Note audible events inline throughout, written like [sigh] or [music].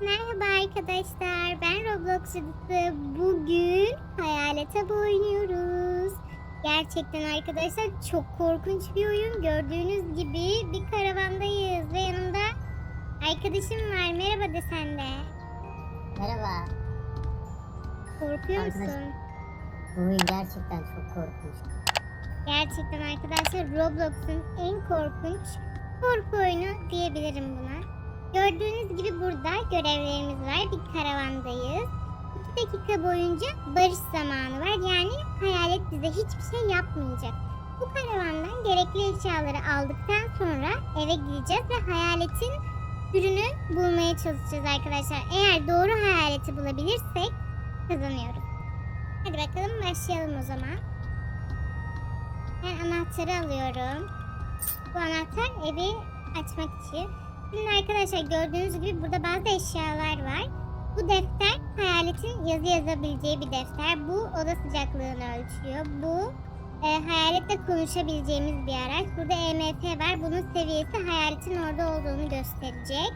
Merhaba arkadaşlar, ben Roblox cadısı. Bugün hayalet avı oynuyoruz. Gerçekten arkadaşlar çok korkunç bir oyun. Gördüğünüz gibi bir karavandayız ve yanımda arkadaşım var. Merhaba de sen de. Merhaba. Korkuyor Arkadaş- musun? Bu oyun gerçekten çok korkunç. Gerçekten arkadaşlar Roblox'un en korkunç korku oyunu diyebilirim buna. Gördüğünüz gibi burada görevlerimiz var. Bir karavandayız. 2 dakika boyunca barış zamanı var. Yani hayalet bize hiçbir şey yapmayacak. Bu karavandan gerekli eşyaları aldıktan sonra eve gideceğiz ve hayaletin türünü bulmaya çalışacağız arkadaşlar. Eğer doğru hayaleti bulabilirsek kazanıyoruz. Hadi bakalım başlayalım o zaman. Ben anahtarı alıyorum. Bu anahtar evi açmak için. Şimdi arkadaşlar gördüğünüz gibi burada bazı eşyalar var. Bu defter hayaletin yazı yazabileceği bir defter. Bu oda sıcaklığını ölçüyor. Bu e, hayaletle konuşabileceğimiz bir araç. Burada EMF var. Bunun seviyesi hayaletin orada olduğunu gösterecek.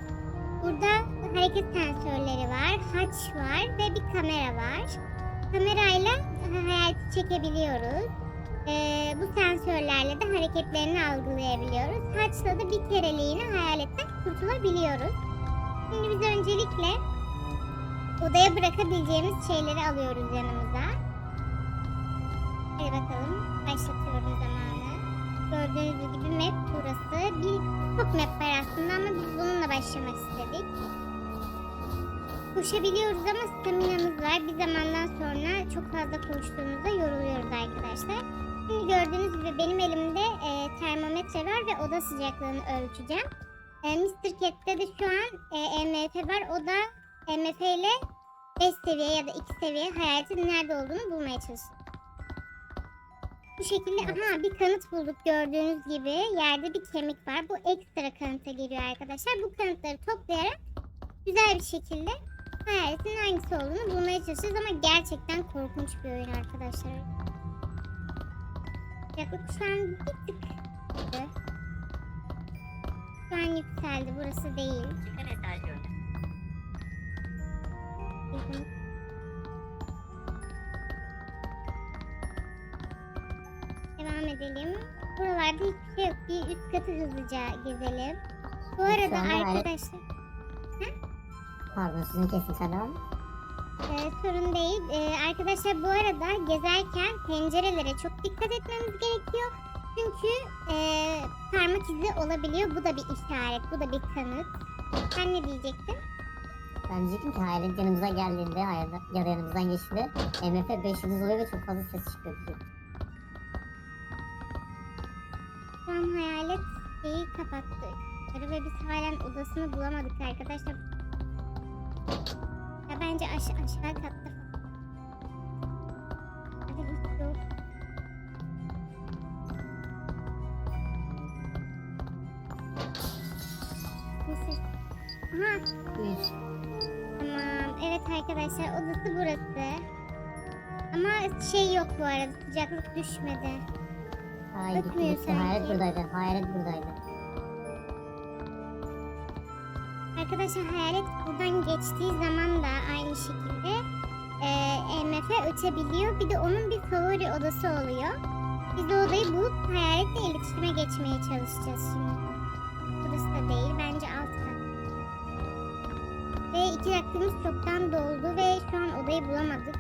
Burada hareket sensörleri var. Haç var ve bir kamera var. Kamerayla hayaleti çekebiliyoruz. Ee, bu sensörlerle de hareketlerini algılayabiliyoruz. Haçla da bir kereliğine hayaletten kurtulabiliyoruz. Şimdi biz öncelikle odaya bırakabileceğimiz şeyleri alıyoruz yanımıza. Hadi bakalım başlatıyorum zamanı. Gördüğünüz gibi map burası. Bir çok map var aslında ama biz bununla başlamak istedik. Koşabiliyoruz ama staminamız var. Bir zamandan sonra çok fazla koştuğumuzda yoruluyoruz arkadaşlar. Gördüğünüz gibi benim elimde e, termometre var ve oda sıcaklığını ölçeceğim. E, Mr. Cat'te de şu an e, EMF var. O da EMF ile 5 seviye ya da 2 seviye hayaletin nerede olduğunu bulmaya çalışıyor. Bu şekilde aha bir kanıt bulduk gördüğünüz gibi. Yerde bir kemik var. Bu ekstra kanıta geliyor arkadaşlar. Bu kanıtları toplayarak güzel bir şekilde hayaletin hangisi olduğunu bulmaya çalışacağız ama gerçekten korkunç bir oyun arkadaşlar. Yaklaşık şu an bir tık gitti. Şu an yükseldi. Burası değil. Çifte mesaj gönder. Hı hı. Devam edelim. Buralarda hiçbir şey yok. Bir üst katı hızlıca gezelim. Bu Şu arada anda arkadaşlar Pardon sizin kesin sen devam. E, sorun değil. E, arkadaşlar bu arada gezerken pencerelere çok dikkat etmemiz gerekiyor. Çünkü e, parmak izi olabiliyor. Bu da bir işaret. Bu da bir kanıt. Sen ne diyecektin? Ben diyecektim ki hayalet yanımıza geldiğinde hayalet ya da yanımızdan geçtiğinde MF 5 yıldız oluyor ve çok fazla ses çıkıyor. diyecektim. Şu an hayalet şeyi kapattı. Ve biz halen odasını bulamadık arkadaşlar. Bence aş aşağı katta. Aha tamam. Evet arkadaşlar odası burası. Ama şey yok bu arada sıcaklık düşmedi. Hayır Bakmıyor gitti. Hayalet buradaydı. Hayalet buradaydı. Arkadaşlar hayalet buradan geçtiği zaman da aynı şekilde e, EMF ötebiliyor. Bir de onun bir favori odası oluyor. Biz o odayı bulup hayaletle iletişime geçmeye çalışacağız şimdi. Burası da değil. Bence alt kat. Ve iki dakikamız çoktan doldu ve şu an odayı bulamadık.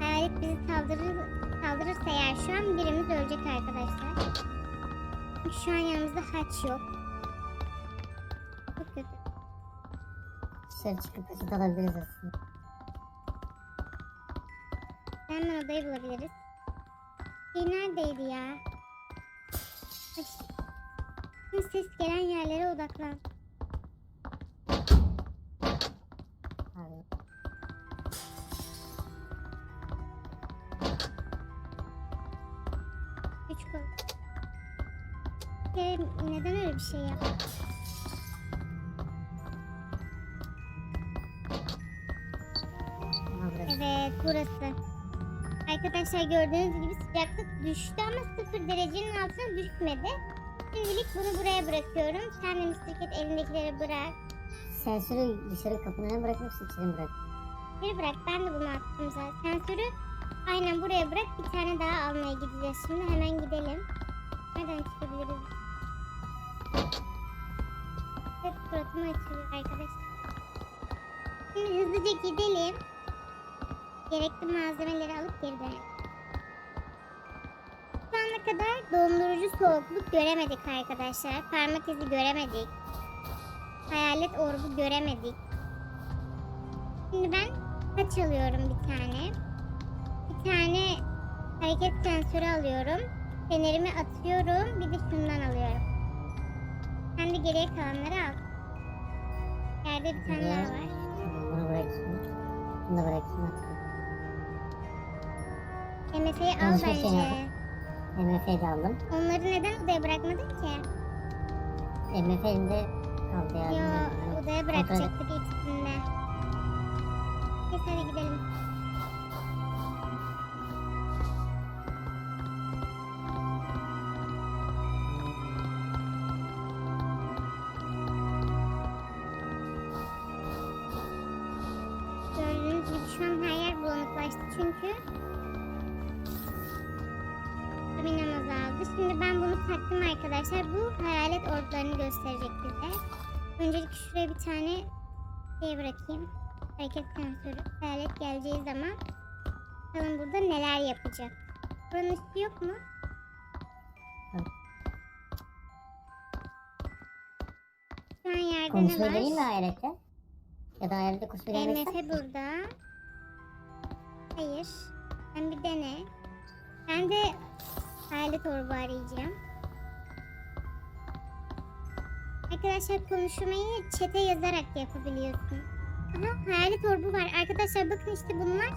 Hayalet bizi saldırır, saldırırsa eğer şu an birimiz ölecek arkadaşlar. Şu an yanımızda haç yok. Dışarı çıkıp peçete alabiliriz aslında. Hemen odayı bulabiliriz. Şey neredeydi ya? Ay. Ses gelen yerlere odaklan. Pardon. Üç kol. Neden öyle bir şey yaptın? Arkadaşlar gördüğünüz gibi sıcaklık düştü ama sıfır derecenin altına düşmedi. Şimdilik bunu buraya bırakıyorum. Sen de. Cat elindekileri bırak. sensörü dışarı bırakıp içeri mi bırak? Bir bırak ben de bunu attım zaten. Sensörü aynen buraya bırak. Bir tane daha almaya gideceğiz şimdi. Hemen gidelim. Nereden çıkabiliriz? Hep suratımı açıyor arkadaşlar. Şimdi hızlıca gidelim. Gerekli malzemeleri alıp geri dönelim. Şu ana kadar dondurucu soğukluk göremedik arkadaşlar. Parmak izi göremedik. Hayalet orbu göremedik. Şimdi ben kaç alıyorum bir tane. Bir tane hareket sensörü alıyorum. Fenerimi atıyorum. Bir de şundan alıyorum. Sen de geriye kalanları al. Yerde bir tane daha var. Bunu bırakayım. Bunu hatta. MF'yi al Konuşma şeyini bence. yapalım. MF'yi de aldım. Onları neden odaya bırakmadın ki? MF elimde kaldı ya. Yo bilmiyorum. odaya bırakacaktık ikisinde. Neyse hadi gidelim. Taktım arkadaşlar. Bu hayalet ordularını gösterecek bize. Öncelikle şuraya bir tane şey bırakayım. Hareket sensörü. Hayalet geleceği zaman bakalım burada neler yapacak. Buranın üstü yok mu? Şu an yerde ne Konuşmayı deneyeyim mi var? hayalete? Ya da hayalete ister EMF misin? burada. Hayır. Sen bir dene. Ben de hayalet orbu arayacağım. Arkadaşlar konuşmayı çete yazarak yapabiliyorsun. Aha hayalet orbu var. Arkadaşlar bakın işte bunlar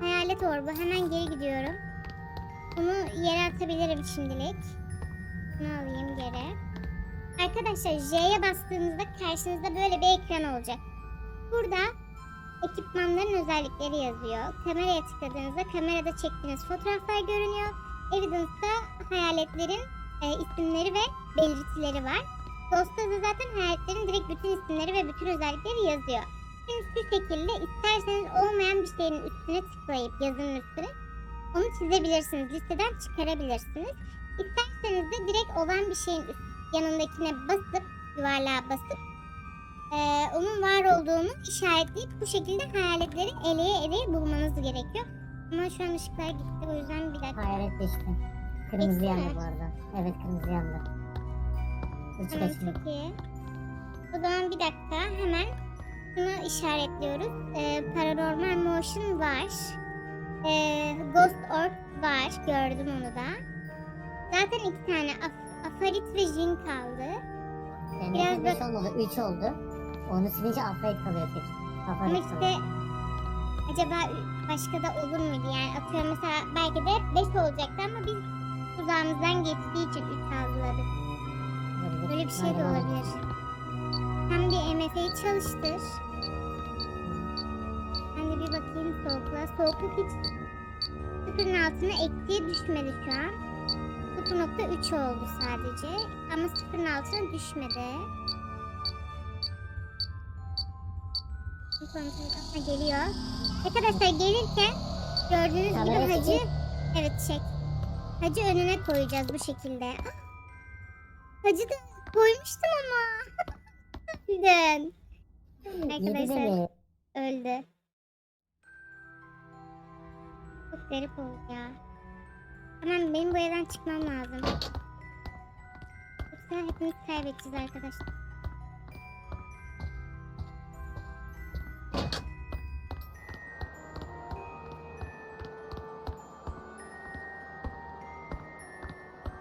hayalet orbu. Hemen geri gidiyorum. Bunu yere atabilirim şimdilik. Bunu alayım geri. Arkadaşlar J'ye bastığınızda karşınızda böyle bir ekran olacak. Burada ekipmanların özellikleri yazıyor. Kameraya tıkladığınızda kamerada çektiğiniz fotoğraflar görünüyor. Evidence'da hayaletlerin e, isimleri ve belirtileri var. Ghost'ta da zaten hayaletlerin direkt bütün isimleri ve bütün özellikleri yazıyor. Şimdi şu şekilde isterseniz olmayan bir şeyin üstüne tıklayıp yazının üstüne onu çizebilirsiniz. Listeden çıkarabilirsiniz. İsterseniz de direkt olan bir şeyin üst- yanındakine basıp yuvarlığa basıp eee, onun var olduğunu işaretleyip bu şekilde hayaletleri eleye eleye bulmanız gerekiyor. Ama şu an ışıklar gitti o yüzden bir dakika. Hayalet geçti. Kırmızı Geçti yandı mi? bu arada. Evet kırmızı yandı. Üç çok iyi. O zaman bir dakika hemen şunu işaretliyoruz. Eee, paranormal motion var. Eee, ghost orb var. Gördüm onu da. Zaten iki tane af- afarit ve jin kaldı. Yani Biraz Biraz 5 olmadı 3 oldu. Onu silince afiyet kalıyor tek. Ama Afiyet işte kalıyor. acaba başka da olur muydu yani atıyorum mesela belki de 5 olacaktı ama biz tuzağımızdan geçtiği için 3 algıladık. Olabilir. Böyle bir şey de olabilir. Hem bir MF'yi çalıştır. Ben de bir bakayım soğukluğa. Soğukluk hiç sıfırın altına eksiye düşmedi şu an. 0.3 oldu sadece. Ama sıfırın altına düşmedi. Ha, geliyor. Arkadaşlar gelirken gördüğünüz gibi hacı evet çek. Hacı önüne koyacağız bu şekilde. Ah! Hacı da koymuştum ama. [laughs] Yedi Arkadaşlar öldü. Çok garip oldu ya. Tamam benim bu evden çıkmam lazım. Yoksa hepimiz kaybedeceğiz arkadaşlar.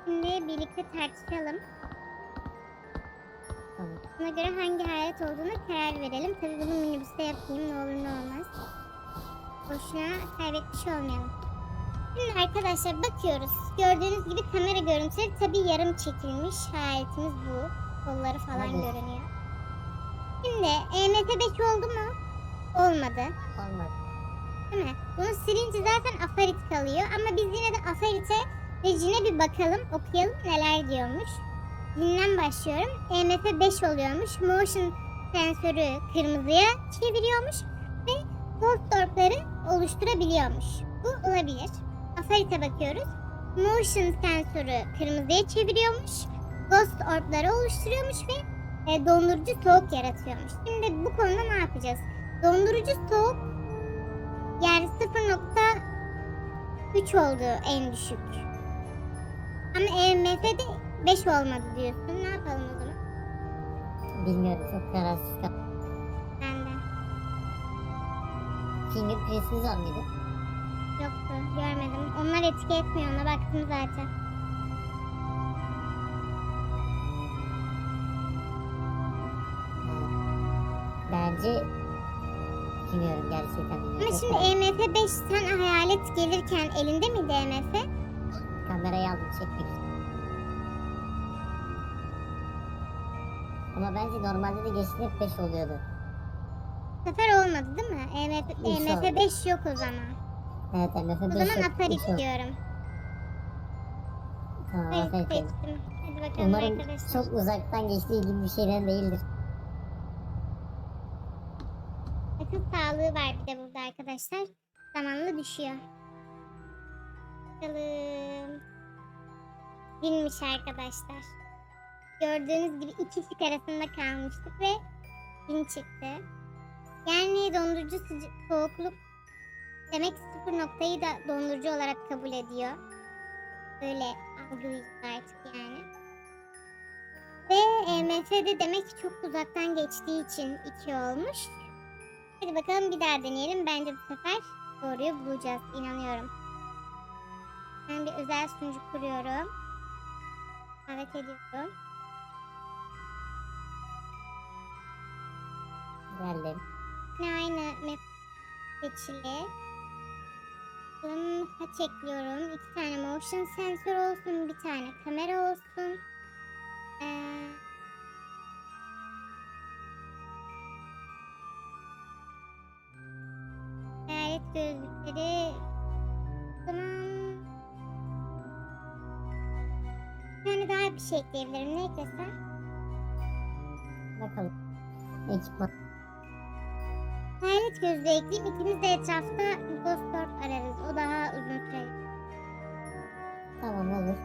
Şimdi birlikte tartışalım. Buna göre hangi hayalet olduğuna karar verelim. Tabii bunu minibüste yapayım ne olur ne olmaz. Boşuna kaybetmiş olmayalım. Şimdi arkadaşlar bakıyoruz. Gördüğünüz gibi kamera görüntüleri tabii yarım çekilmiş. Hayaletimiz bu. Kolları falan Evet. görünüyor. Şimdi EMF 5 oldu mu? Olmadı. Olmadı. Değil mi? Bunu silince zaten afarit kalıyor. Ama biz yine de afarite ve cine bir bakalım. Okuyalım neler diyormuş. Cinden başlıyorum. EMF 5 oluyormuş. Motion sensörü kırmızıya çeviriyormuş ve ghost orb'ları oluşturabiliyormuş. Bu olabilir. Afarit'e bakıyoruz. Motion sensörü kırmızıya çeviriyormuş. Ghost orb'ları oluşturuyormuş ve e, dondurucu soğuk yaratıyormuş. Şimdi bu konuda ne yapacağız? Dondurucu soğuk yani 0.3 oldu en düşük. Ama EMF'de 5 olmadı diyorsun. Ne yapalım o zaman? Bilmiyorum çok kararsız kaldım. Ben de. Fingerprints'iniz var mıydı? Yoktu. Görmedim. Onlar etki etmiyor. Ona baktım zaten. Ha. Bence bilmiyorum gerçekten bilmiyorum. Ama şimdi. EMF 5 sen hayalet gelirken elinde miydi EMF? Kamerayı aldım çekmek Ama bence normalde de geçtiğinde hep 5 oluyordu. Bu sefer olmadı değil mi? EMF, Hiç EMF olmadı. 5 yok o zaman. Evet MF O 5 zaman yok. Üç yok. diyorum. Tamam seçtim. Hadi bakalım Umarım arkadaşlar. çok uzaktan geçtiği gibi bir şeyden değildir. Akıl sağlığı var bir de burada arkadaşlar. Zamanla düşüyor. Bakalım. Binmiş arkadaşlar. Gördüğünüz gibi iki şık arasında kalmıştık ve bin çıktı. Yani dondurucu sıca- soğukluk demek sıfır noktayı da dondurucu olarak kabul ediyor. Böyle algılıyoruz artık yani. Ve EMF'de demek ki çok uzaktan geçtiği için 2 olmuş. Hadi bakalım bir daha deneyelim. Bence bu sefer doğruyu bulacağız. İnanıyorum. Ben bir özel sunucu kuruyorum. Davet ediyorum. Geldim. Yine aynı map seçili. Bakalım kaç ekliyorum. İki tane motion sensör olsun. Bir tane kamera olsun. Ee, hayalet gözlükleri. Zaman tane daha bir şey ekleyebilirim. Ne eklesem? Bakalım. Ekipman. Hayalet gözlüğü ekleyeyim. İkimiz de etrafta Ghost Orb ararız. O daha uzun süre. Tamam olur.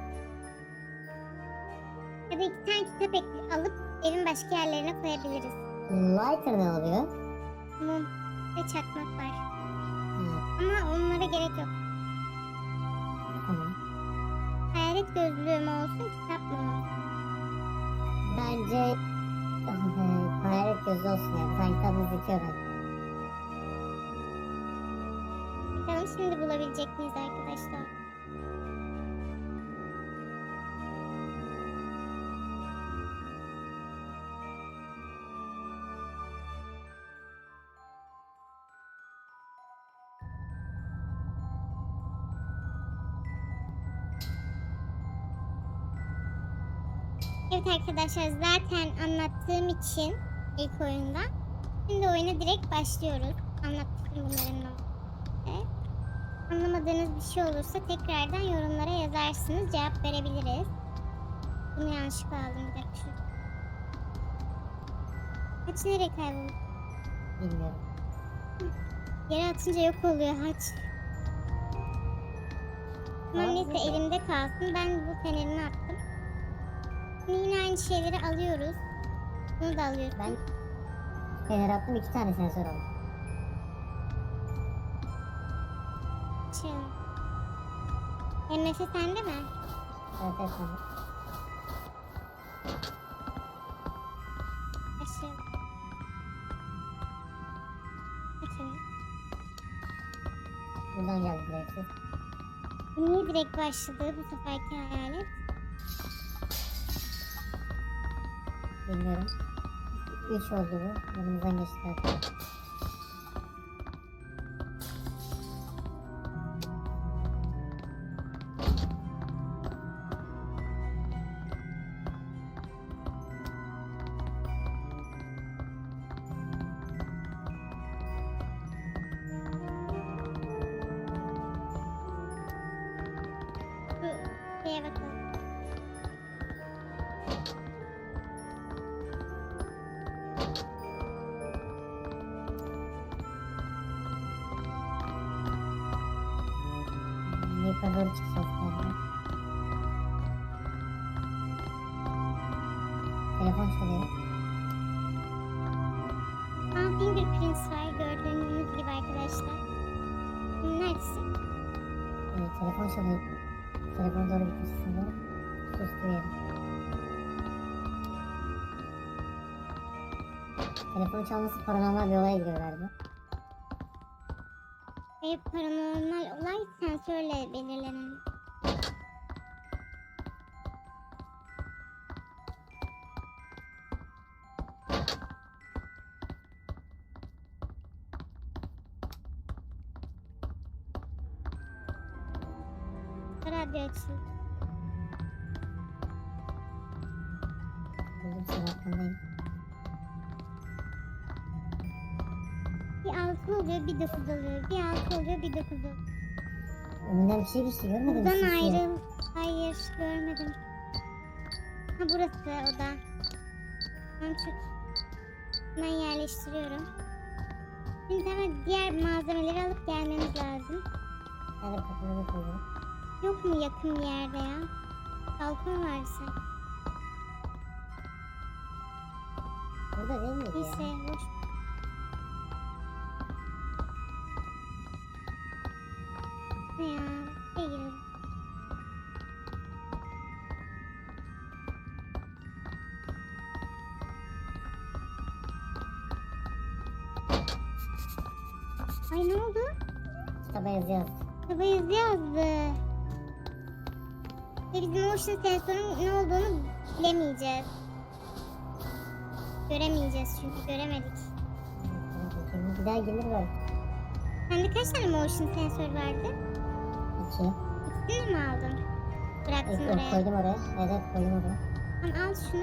Ya da iki tane kitap ekle, alıp evin başka yerlerine koyabiliriz. Lighter ne oluyor? Mum ve çakmak var. Ha, Ama onlara gerek yok. tamam. Hayalet gözlüğü mü olsun, kitap mı olsun? Bence [laughs] hayalet gözü olsun yani. Sanki tadını zitiyor ben. Bakalım şimdi bulabilecek miyiz arkadaşlar? Evet arkadaşlar zaten anlattığım için ilk oyunda şimdi oyuna direkt başlıyoruz. Anlattım bunların ne. Anlamadığınız bir şey olursa tekrardan yorumlara yazarsınız. Cevap verebiliriz. Bunu yanlışlıkla aldım bir dakika. Haç nereye kayboldu? Bilmiyorum. Yere atınca yok oluyor haç. Tamam neyse elimde kalsın. Ben bu fenerini attım. Şimdi yine aynı şeyleri alıyoruz. Bunu da alıyoruz. Ben fener attım iki tane sensör aldım. Şey. MF sende mi? Evet evet tamam. Başlayalım. Açalım. Buradan geldi. Bu niye direkt başladı bu seferki hayalet? Bilmiyorum. 3 oldu bu. Yanımızdan geçti zaten. Telefon çalıyor. Telefona doğru gitmişsin doğru. Sustu yeri. Telefon çalması paranormal bir olaya giriyor galiba. Ve paranormal olay sensörle belirlenen. Seni arkandayım. Bir altı oluyor, bir dokuz oluyor. Bir altı oluyor, bir dokuz oluyor. Önünden bir şey geçti görmedin mi? Buradan ayrıl. Hayır, görmedim. Ha burası oda. Tamam tut. Ben yerleştiriyorum. Şimdi hemen diğer malzemeleri alıp gelmemiz lazım. Hadi kapıları koyuyorum. Yok mu yakın bir yerde ya? Balkon varsa. Burada değil miydi ya? Neyse boş. Ne ya? Ne girelim? Ay ne oldu? Kitaba yazı yazdı. Kitaba yazı yazdı. Ve bizim motion sensörün ne olduğunu bilemeyeceğiz. Göremeyeceğiz çünkü göremedik. Bir daha gelir belki. Sende kaç tane motion sensör vardı? İki. İkisini mi aldın? Bıraktın Evet, oraya. koydum oraya. Evet koydum oraya. Tamam al şunu.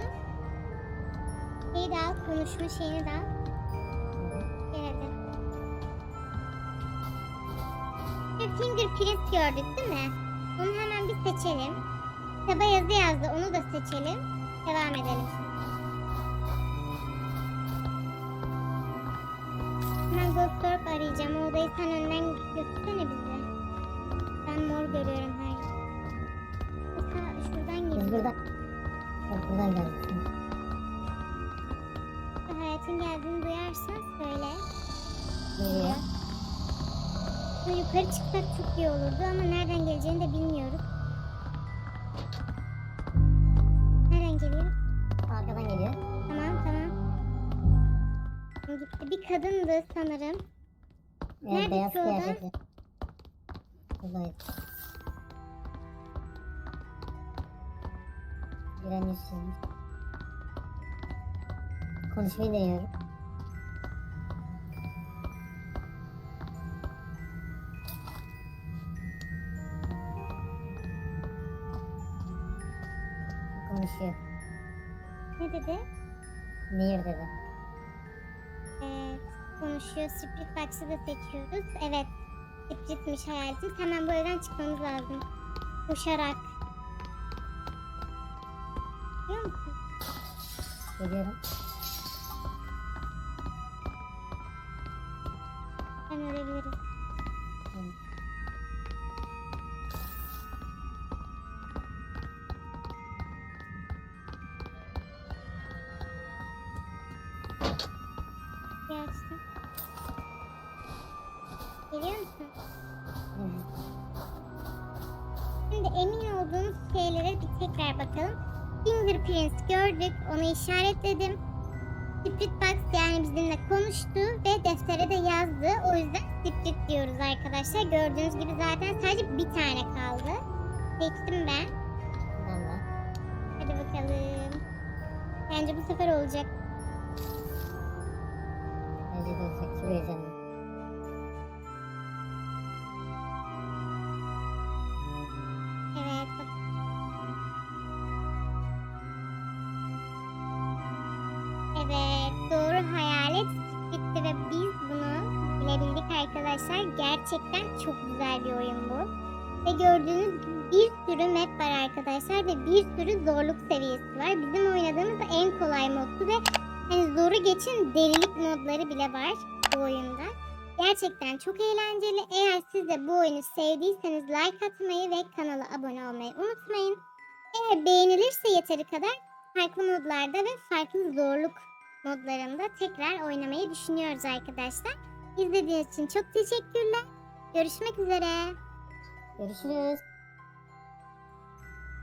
Şeyi de al, konuşma şeyini de al. Gel hadi. Bir fingerprint gördük değil mi? Onu hemen bir seçelim. Kitaba yazı yazdı, onu da seçelim. Devam edelim. Ghost arayacağım. O odayı sen önden götürsene bize. Ben mor görüyorum her yer. Ata şuradan Biz gidiyor. buradan... Bak buradan geldik. Hayatın geldiğini duyarsan söyle. Geliyor. Böyle yukarı çıksak çok iyi olurdu ama nereden geleceğini de bilmiyoruz. Nereden geliyor? Arkadan geliyor. Tamam. Gitti. Bir kadındı sanırım. Evet Nerede beyaz kıyafetli. Buradayız. Giren yüz çizmiş. Konuşmayı deniyorum. Konuşuyor. Ne dedi? Nehir dedi. Konuşuyor. Split Box'ı da seçiyoruz. Evet. Split'miş hayatım. Hemen bu evden çıkmamız lazım. Koşarak. Biliyor musun? Geliyorum. Ben ölebilirim. Emin olduğumuz şeylere bir tekrar bakalım. Fingerprints gördük. Onu işaretledim. Split box yani bizimle konuştu ve deftere de yazdı. O yüzden split diyoruz arkadaşlar. Gördüğünüz gibi zaten sadece bir tane kaldı. Seçtim ben. De. Hadi bakalım. Bence bu sefer olacak. Bence de olacak. Çok heyecanlı. Arkadaşlar. Gerçekten çok güzel bir oyun bu. Ve gördüğünüz bir sürü map var arkadaşlar ve bir sürü zorluk seviyesi var. Bizim oynadığımız en kolay moddu ve hani zoru geçin delilik modları bile var bu oyunda. Gerçekten çok eğlenceli. Eğer siz de bu oyunu sevdiyseniz like atmayı ve kanala abone olmayı unutmayın. Eğer beğenilirse yeteri kadar farklı modlarda ve farklı zorluk modlarında tekrar oynamayı düşünüyoruz arkadaşlar. İzlediğiniz için çok teşekkürler. Görüşmek üzere. Görüşürüz.